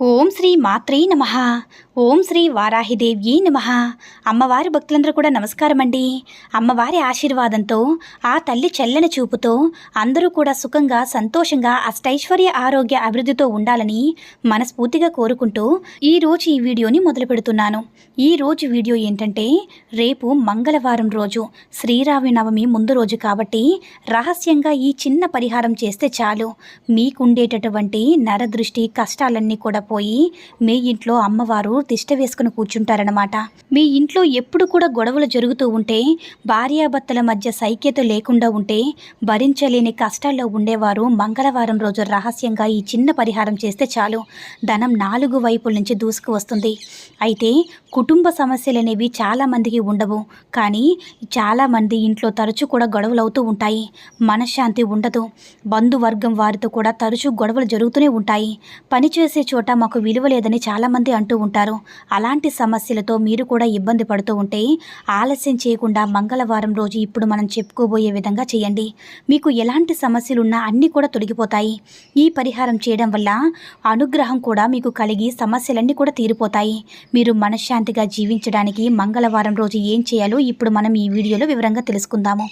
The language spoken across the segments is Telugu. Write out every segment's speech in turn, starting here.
ఓం శ్రీ మాత్రే నమ. ఓం శ్రీ వారాహిదేవి నమ. అమ్మవారి భక్తులందరూ కూడా నమస్కారం అండి అమ్మవారి ఆశీర్వాదంతో ఆ తల్లి చెల్లని చూపుతో అందరూ కూడా సుఖంగా సంతోషంగా అష్టైశ్వర్య ఆరోగ్య అభివృద్ధితో ఉండాలని మనస్ఫూర్తిగా కోరుకుంటూ ఈరోజు ఈ వీడియోని మొదలు పెడుతున్నాను. ఈ రోజు వీడియో ఏంటంటే రేపు మంగళవారం రోజు శ్రీరామనవమి ముందు రోజు కాబట్టి రహస్యంగా ఈ చిన్న పరిహారం చేస్తే చాలు. మీకుండేటటువంటి నరదృష్టి కష్టాలన్నీ కూడా పోయి మీ ఇంట్లో అమ్మవారు తిష్ట వేసుకుని కూర్చుంటారనమాట మీ ఇంట్లో ఎప్పుడు కూడా గొడవలు జరుగుతూ ఉంటే భార్యాభర్తల మధ్య సైక్యత లేకుండా ఉంటే భరించలేని కష్టాల్లో ఉండేవారు మంగళవారం రోజు రహస్యంగా ఈ చిన్న పరిహారం చేస్తే చాలు. ధనం నాలుగు వైపుల నుంచి దూసుకు వస్తుంది. అయితే కుటుంబ సమస్యలు అనేవి చాలామందికి ఉండవు. కానీ చాలామంది ఇంట్లో తరచూ కూడా గొడవలు అవుతూ ఉంటాయి. మనశ్శాంతి ఉండదు. బంధువర్గం వారితో కూడా తరచూ గొడవలు జరుగుతూనే ఉంటాయి. పనిచేసే చోట మాకు విలువ లేదని చాలామంది అంటూ ఉంటారు. అలాంటి సమస్యలతో మీరు కూడా ఇబ్బంది పడుతూ ఉంటే ఆలస్యం చేయకుండా మంగళవారం రోజు ఇప్పుడు మనం చెప్పుకోబోయే విధంగా చేయండి. మీకు ఎలాంటి సమస్యలు ఉన్నా అన్నీ కూడా తొలగిపోతాయి. ఈ పరిహారం చేయడం వల్ల అనుగ్రహం కూడా మీకు కలిగి సమస్యలన్నీ కూడా తీరిపోతాయి. మీరు మనశ్శాంతిగా జీవించడానికి మంగళవారం రోజు ఏం చేయాలో ఇప్పుడు మనం ఈ వీడియోలో వివరంగా తెలుసుకుందాము.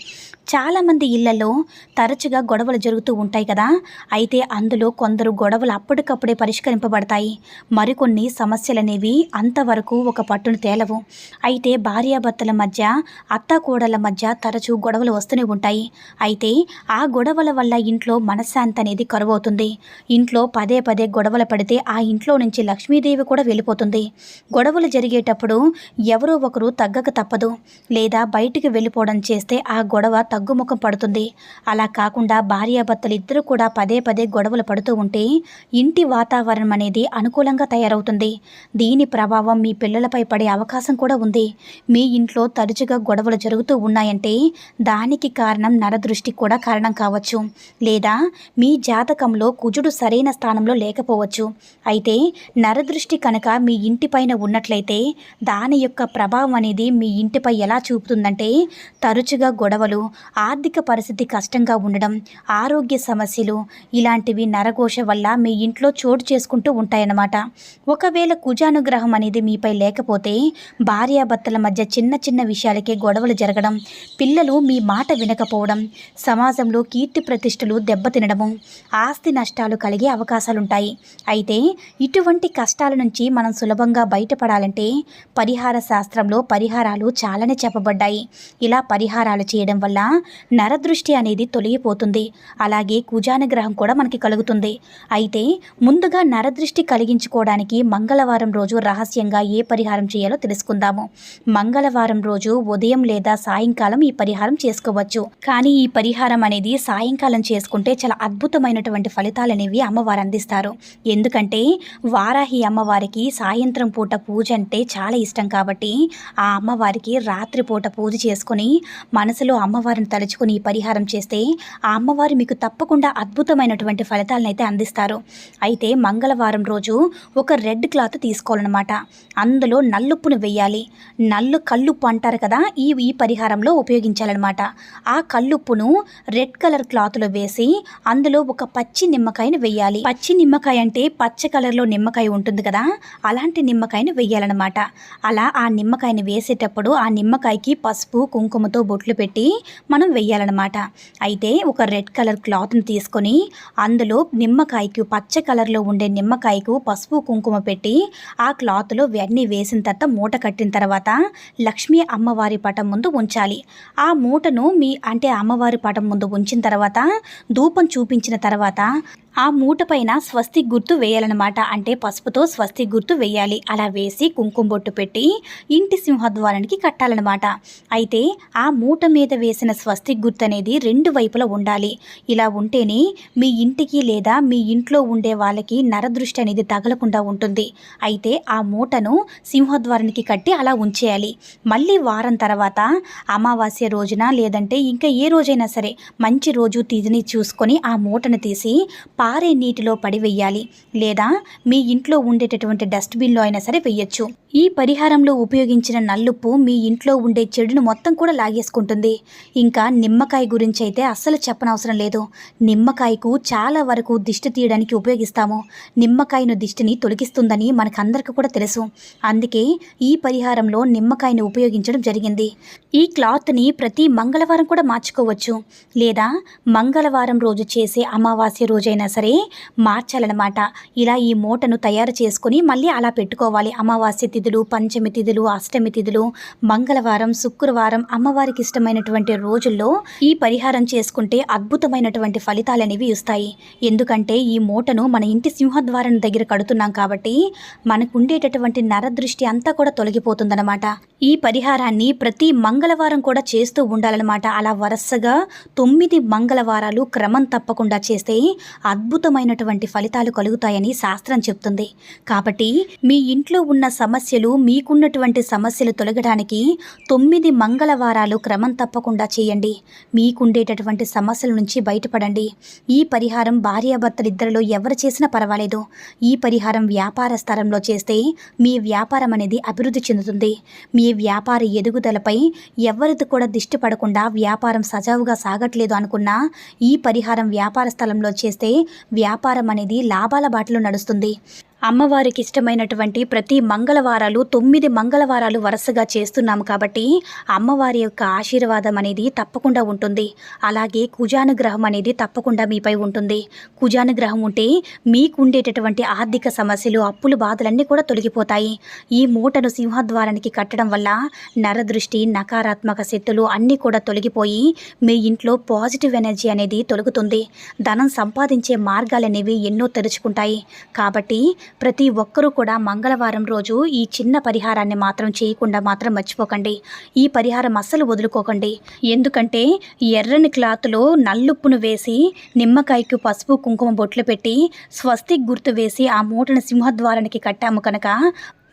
చాలామంది ఇళ్ళలో తరచుగా గొడవలు జరుగుతూ ఉంటాయి కదా. అయితే అందులో కొందరు గొడవలు అప్పటికప్పుడే పరిష్కరింపబడతాయి. మరికొన్ని సమస్యలనేవి అంతవరకు ఒక పట్టును తేలవు. అయితే భార్యాభర్తల మధ్య అత్తాకోడళ్ళ మధ్య తరచూ గొడవలు వస్తూనే ఉంటాయి. అయితే ఆ గొడవల వల్ల ఇంట్లో మనశ్శాంతి అనేది కరువవుతుంది. ఇంట్లో పదే పదే గొడవలు పడితే ఆ ఇంట్లో నుంచి లక్ష్మీదేవి కూడా వెళ్ళిపోతుంది. గొడవలు జరిగేటప్పుడు ఎవరో ఒకరు తగ్గక తప్పదు. లేదా బయటికి వెళ్ళిపోవడం చేస్తే ఆ గొడవ తగ్గుముఖం పడుతుంది. అలా కాకుండా భార్యాభర్తలు ఇద్దరు కూడా పదే పదే గొడవలు పడుతూ ఉంటే ఇంటి వాతావరణం అనేది అనుకూలంగా తయారవుతుంది. దీని ప్రభావం మీ పిల్లలపై పడే అవకాశం కూడా ఉంది. మీ ఇంట్లో తరచుగా గొడవలు జరుగుతూ ఉన్నాయంటే దానికి కారణం నరదృష్టి కూడా కారణం కావచ్చు. లేదా మీ జాతకంలో కుజుడు సరైన స్థానంలో లేకపోవచ్చు. అయితే నరదృష్టి కనుక మీ ఇంటిపైన ఉన్నట్లయితే దాని యొక్క ప్రభావం అనేది మీ ఇంటిపై ఎలా చూపుతుందంటే తరచుగా గొడవలు ఆర్థిక పరిస్థితి కష్టంగా ఉండడం ఆరోగ్య సమస్యలు ఇలాంటివి నరఘోష వల్ల మీ ఇంట్లో చోటు చేసుకుంటూ ఉంటాయన్నమాట. ఒకవేళ కుజానుగ్రహం అనేది మీపై లేకపోతే భార్యాభర్తల మధ్య చిన్న చిన్న విషయాలకే గొడవలు జరగడం పిల్లలు మీ మాట వినకపోవడం సమాజంలో కీర్తి ప్రతిష్టలు దెబ్బతినడము ఆస్తి నష్టాలు కలిగే అవకాశాలుంటాయి. అయితే ఇటువంటి కష్టాల నుంచి మనం సులభంగా బయటపడాలంటే పరిహార శాస్త్రంలో పరిహారాలు చాలానే చెప్పబడ్డాయి. ఇలా పరిహారాలు చేయడం వల్ల నరదృష్టి అనేది తొలగిపోతుంది. అలాగే కుజానుగ్రహం కూడా మనకి కలుగుతుంది. అయితే ముందుగా నరదృష్టి కలిగించుకోవడానికి మంగళవారం రోజు రహస్యంగా ఏ పరిహారం చేయాలో తెలుసుకుందాము. మంగళవారం రోజు ఉదయం లేదా సాయంకాలం ఈ పరిహారం చేసుకోవచ్చు. కానీ ఈ పరిహారం అనేది సాయంకాలం చేసుకుంటే చాలా అద్భుతమైనటువంటి ఫలితాలు అనేవి అమ్మవారు అందిస్తారు. ఎందుకంటే వారాహి అమ్మవారికి సాయంత్రం పూట పూజ అంటే చాలా ఇష్టం కాబట్టి ఆ అమ్మవారికి రాత్రిపూట పూజ చేసుకొని మనసులో అమ్మవారిని తలుచుకుని ఈ పరిహారం చేస్తే ఆ అమ్మవారు మీకు తప్పకుండా అద్భుతమైనటువంటి ఫలితాలను అయితే అందిస్తారు. అయితే మంగళవారం రోజు ఒక రెడ్ క్లాత్ అనమాట అందులో నల్లుప్పును వెయ్యాలి. నల్లు కల్లుప్పు అంటారు కదా ఈ ఈ పరిహారంలో ఉపయోగించాలన్నమాట. ఆ కల్లుప్పును రెడ్ కలర్ క్లాత్లో వేసి అందులో ఒక పచ్చి నిమ్మకాయను వేయాలి పచ్చి నిమ్మకాయ అంటే పచ్చ కలర్లో నిమ్మకాయ ఉంటుంది కదా అలాంటి నిమ్మకాయను వేయాలన్నమాట అలా ఆ నిమ్మకాయని వేసేటప్పుడు ఆ నిమ్మకాయకి పసుపు కుంకుమతో బొట్లు పెట్టి మనం వెయ్యాలన్నమాట. అయితే ఒక రెడ్ కలర్ క్లాత్ని తీసుకొని అందులో నిమ్మకాయకు పచ్చ కలర్లో ఉండే నిమ్మకాయకు పసుపు కుంకుమ పెట్టి ఆ క్లాత్లో వెన్నీ వేసిన తర్వాత మూట కట్టిన తర్వాత లక్ష్మీ అమ్మవారి పటం ముందు ఉంచాలి. ఆ మూటను మీ అంటే అమ్మవారి పటం ముందు ఉంచిన తర్వాత ధూపం చూపించిన తర్వాత ఆ మూట పైన స్వస్తి గుర్తు వేయాలన్నమాట. అంటే పసుపుతో స్వస్తి గుర్తు వేయాలి. అలా వేసి కుంకుమ బొట్టు పెట్టి ఇంటి సింహద్వారానికి కట్టాలన్నమాట. అయితే ఆ మూట మీద వేసిన స్వస్తి గుర్తు అనేది రెండు వైపులా ఉండాలి. ఇలా ఉంటేనే మీ ఇంటికి లేదా మీ ఇంట్లో ఉండే వాళ్ళకి నరదృష్టి అనేది తగలకుండా ఉంటుంది. అయితే ఆ మూటను సింహద్వారానికి కట్టి అలా ఉంచేయాలి. మళ్ళీ వారం తర్వాత అమావాస్య రోజున లేదంటే ఇంకా ఏ రోజైనా సరే మంచి రోజు తిథిని చూసుకొని ఆ మూటను తీసి పారే నీటిలో పడి వెయ్యాలి లేదా మీ ఇంట్లో ఉండేటటువంటి డస్ట్బిన్లో అయినా సరే వెయ్యొచ్చు ఈ పరిహారంలో ఉపయోగించిన నల్లుప్పు మీ ఇంట్లో ఉండే చెడును మొత్తం కూడా లాగేసుకుంటుంది. ఇంకా నిమ్మకాయ గురించి అయితే అస్సలు చెప్పనవసరం లేదు. నిమ్మకాయకు చాలా వరకు దిష్టి తీయడానికి ఉపయోగిస్తాము. నిమ్మకాయను దిష్టిని తొలగిస్తుందని మనకందరికీ కూడా తెలుసు. అందుకే ఈ పరిహారంలో నిమ్మకాయను ఉపయోగించడం జరిగింది. ఈ క్లాత్ని ప్రతి మంగళవారం కూడా మార్చుకోవచ్చు. లేదా మంగళవారం రోజు చేసే అమావాస్య రోజైనా సరే మార్చాలన్నమాట. ఇలా ఈ మూటను తయారు చేసుకొని మళ్ళీ అలా పెట్టుకోవాలి. అమావాస్య తిథులు పంచమి తిథులు అష్టమి తిథులు మంగళవారం శుక్రవారం అమ్మవారికి ఇష్టమైనటువంటి రోజుల్లో ఈ పరిహారం చేసుకుంటే అద్భుతమైనటువంటి ఫలితాలు అనేవి ఇస్తాయి ఎందుకంటే ఈ మూటను మన ఇంటి సింహద్వారం దగ్గర కడుతున్నాం కాబట్టి మనకు ఉండేటటువంటి నరదృష్టి అంతా కూడా తొలగిపోతుందన్నమాట. ఈ పరిహారాన్ని ప్రతి మంగళవారం కూడా చేస్తూ ఉండాలన్నమాట. అలా వరుసగా తొమ్మిది మంగళవారాలు క్రమం తప్పకుండా చేస్తే అద్భుతమైనటువంటి ఫలితాలు కలుగుతాయని శాస్త్రం చెప్తుంది. కాబట్టి మీ ఇంట్లో ఉన్న సమస్య సమస్యలు మీకున్నటువంటి సమస్యలు తొలగడానికి తొమ్మిది మంగళవారాలు క్రమం తప్పకుండా చేయండి. మీకుండేటటువంటి సమస్యల నుంచి బయటపడండి. ఈ పరిహారం భార్యాభర్తలిద్దరిలో ఎవరు చేసినా పర్వాలేదు. ఈ పరిహారం వ్యాపార స్థలంలో చేస్తే మీ వ్యాపారం అనేది అభివృద్ధి చెందుతుంది. మీ వ్యాపార ఎదుగుదలపై ఎవరిది కూడా దిష్టి పడకుండా వ్యాపారం సజావుగా సాగట్లేదు అనుకున్నా ఈ పరిహారం వ్యాపార స్థలంలో చేస్తే వ్యాపారం అనేది లాభాల బాటలో నడుస్తుంది. అమ్మవారికి ఇష్టమైనటువంటి ప్రతి మంగళవారాలు తొమ్మిది మంగళవారాలు వరుసగా చేస్తున్నాము కాబట్టి అమ్మవారి యొక్క ఆశీర్వాదం అనేది తప్పకుండా ఉంటుంది. అలాగే కుజానుగ్రహం అనేది తప్పకుండా మీపై ఉంటుంది. కుజానుగ్రహం ఉంటే మీకుండేటటువంటి ఆర్థిక సమస్యలు అప్పులు బాధలన్నీ కూడా తొలగిపోతాయి. ఈ మూటను సింహద్వారానికి కట్టడం వల్ల నరదృష్టి నకారాత్మక శక్తులు అన్నీ కూడా తొలగిపోయి మీ ఇంట్లో పాజిటివ్ ఎనర్జీ అనేది తొలగుతుంది. ధనం సంపాదించే మార్గాలు అనేవి ఎన్నో తెరుచుకుంటాయి. కాబట్టి ప్రతి ఒక్కరూ కూడా మంగళవారం రోజు ఈ చిన్న పరిహారాన్ని మాత్రం చేయకుండా మాత్రం మర్చిపోకండి. ఈ పరిహారం అస్సలు వదులుకోకండి. ఎందుకంటే ఎర్రని క్లాత్లో నల్లుప్పును వేసి నిమ్మకాయకు పసుపు కుంకుమ బొట్లు పెట్టి స్వస్తిక్ గుర్తు వేసి ఆ మూటను సింహద్వారానికి కట్టాము కనుక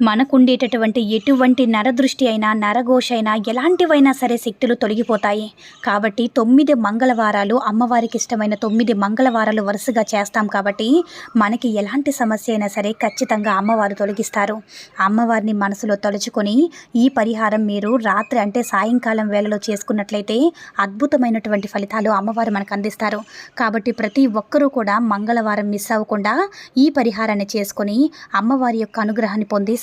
మనకుండేటటువంటి ఎటువంటి నరదృష్టి అయినా నరఘోష అయినా ఎలాంటివైనా సరే శక్తులు తొలగిపోతాయి. కాబట్టి తొమ్మిది మంగళవారాలు అమ్మవారికి ఇష్టమైన తొమ్మిది మంగళవారాలు వరుసగా చేస్తాం కాబట్టి మనకి ఎలాంటి సమస్య అయినా సరే ఖచ్చితంగా అమ్మవారు తొలగిస్తారు. అమ్మవారిని మనసులో తలుచుకొని ఈ పరిహారం మీరు రాత్రి అంటే సాయంకాలం వేళలో చేసుకున్నట్లయితే అద్భుతమైనటువంటి ఫలితాలు అమ్మవారు మనకు అందిస్తారు. కాబట్టి ప్రతి ఒక్కరూ కూడా మంగళవారం మిస్ అవ్వకుండా ఈ పరిహారాన్ని చేసుకొని అమ్మవారి యొక్క అనుగ్రహాన్ని పొంది